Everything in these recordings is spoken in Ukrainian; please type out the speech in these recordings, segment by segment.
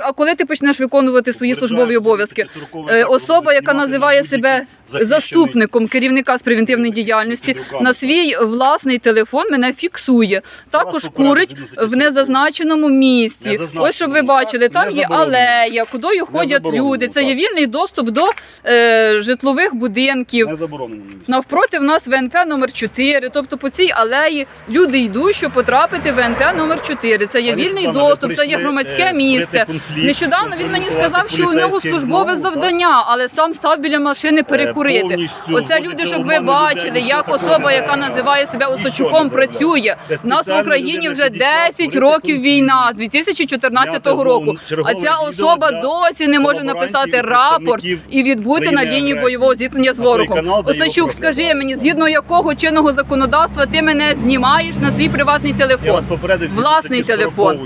А коли ти почнеш виконувати свої службові обов'язки? Е, Особа, яка називає себе заступником керівника з превентивної діяльності, на свій власний телефон мене фіксує. Також курить в незазначеному місці. Незазначеному. Ось щоб ви бачили, там є алея, кудою ходять люди. Це є вільний доступ до е, житлових будинків. Навпроти в нас ВНП номер 4, тобто по цій алеї люди йдуть, щоб потрапити в ВНП номер 4. Це є вільний доступ, це є громадське е, місце. Нещодавно він мені сказав, що у нього службове завдання, але сам став біля машини перекурити. Повністю Оце люди, щоб ви бачили, як особа, яка називає себе Осочуком, працює. У нас в Україні вже підійшла 10 років війна, 2014 Зняти року. А ця особа досі не може написати рапорт і відбути на лінії бойового зіткнення з ворогом. Осачук, скажи мені, згідно якого чинного законодавства ти мене знімаєш на свій приватний телефон? Власний телефон.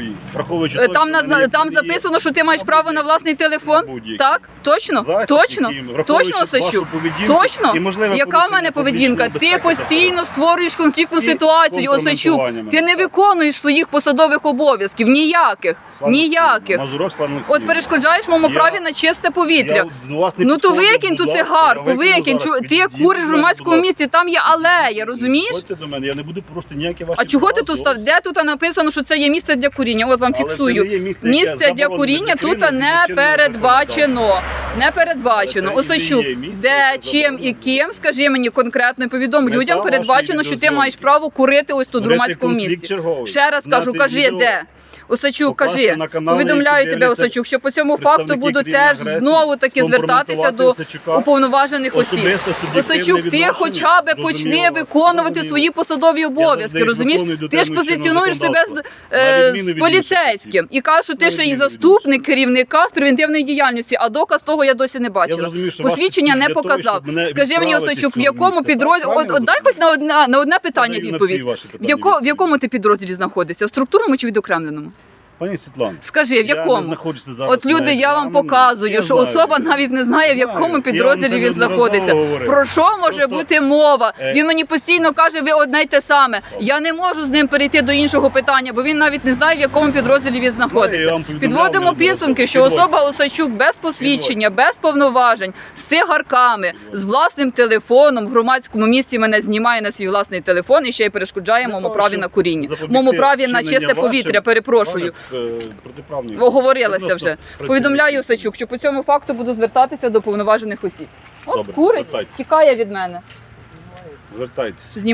Е, Там на там записано, що ти маєш право на власний телефон. Так, точно, точно, точно Осачук. Поведінку Точно? і можливе Яка в мене поведінка? Ти постійно створюєш конфліктну І ситуацію, Осачук. Ти не виконуєш своїх посадових обов'язків. Ніяких. Слава Ніяких. Олексію, Мазурок Слава От Олексію. перешкоджаєш моєму Я- праві на чисте повітря. Я до вас не Ну то викинь ту будь ласка, цигарку, викину викинь. зараз. Чу- Ти Відійдіть куриш в від мене, громадському будь ласка. місці, там є алея, розумієш? Підходьте до мене, я не буду порушити ніякі ваші А чого ти права, тут став? зовсім. Де тут написано, що це є місце для куріння? От вам Але це фіксую. не є місце, яке Місце для заборонено куріння тут куріння не згідно чинного передбачено. Не передбачено. Але це і Осачук, є місце, де, яке чим і заборонено. ким, скажи мені конкретно, і повідом Мета людям, вашої передбачено, що ти відеозйомки. маєш право курити ось тут в Створити громадському конфлікт місці. черговий. Ще раз Зняти кажу, кажи відео, де. Осачук, покласти кажи, на канали, повідомляю які тебе, дивляться Осачук, що по цьому факту представники буду теж знову таки звертатися до уповноважених осіб. Особисто суб'єктивне Осачук, ти відношення, хоча б зрозуміло почни виконувати зрозуміло. свої посадові обов'язки, завжди розумієш? виконую Ти ж дотримуюсь позиціонуєш чинного себе з, законодавства. е, На відміну з від поліцейським і кажеш, що ти ще і відміну від заступник керівника з превентивної діяльності, а доказ того я досі не Я бачила. що Посвідчення не того, показав. Скажи мені, Осочук, в якому підрозділі от, дай хоч на одне на одне питання відповідь. В, питання яко, в якому ти підрозділі знаходишся? В структурному чи відокремленому? Пані Світлана, Скажи, в я не якому? знаходжуся зараз От люди, на я вам показую, Я що знаю. особа навіть не знає, в Знаю. якому вам підрозділі він неодноразово знаходиться. говорив. Про що може Просто, бути мова? е, Він мені постійно каже, ви одне й те саме. Я не можу з ним перейти до іншого питання, бо він навіть не знає, в якому підрозділі він я знаходиться. вам повідомляв Підводимо неодноразово. підсумки, що особа Осачук без посвідчення, без повноважень, з цигарками, з власним телефоном в громадському місці мене знімає на свій власний телефон і ще й перешкоджає Для моєму того, праві щоб на куріння. запобігти Моєму праві на вчинення чисте вашим повітря. Перепрошую. Е, Оговорилася вже. Повідомляю Осачук, що по цьому факту буду звертатися до повноважених осіб. От Добре, курить, звертайтесь. тікає від мене. Звертайтеся. Знім-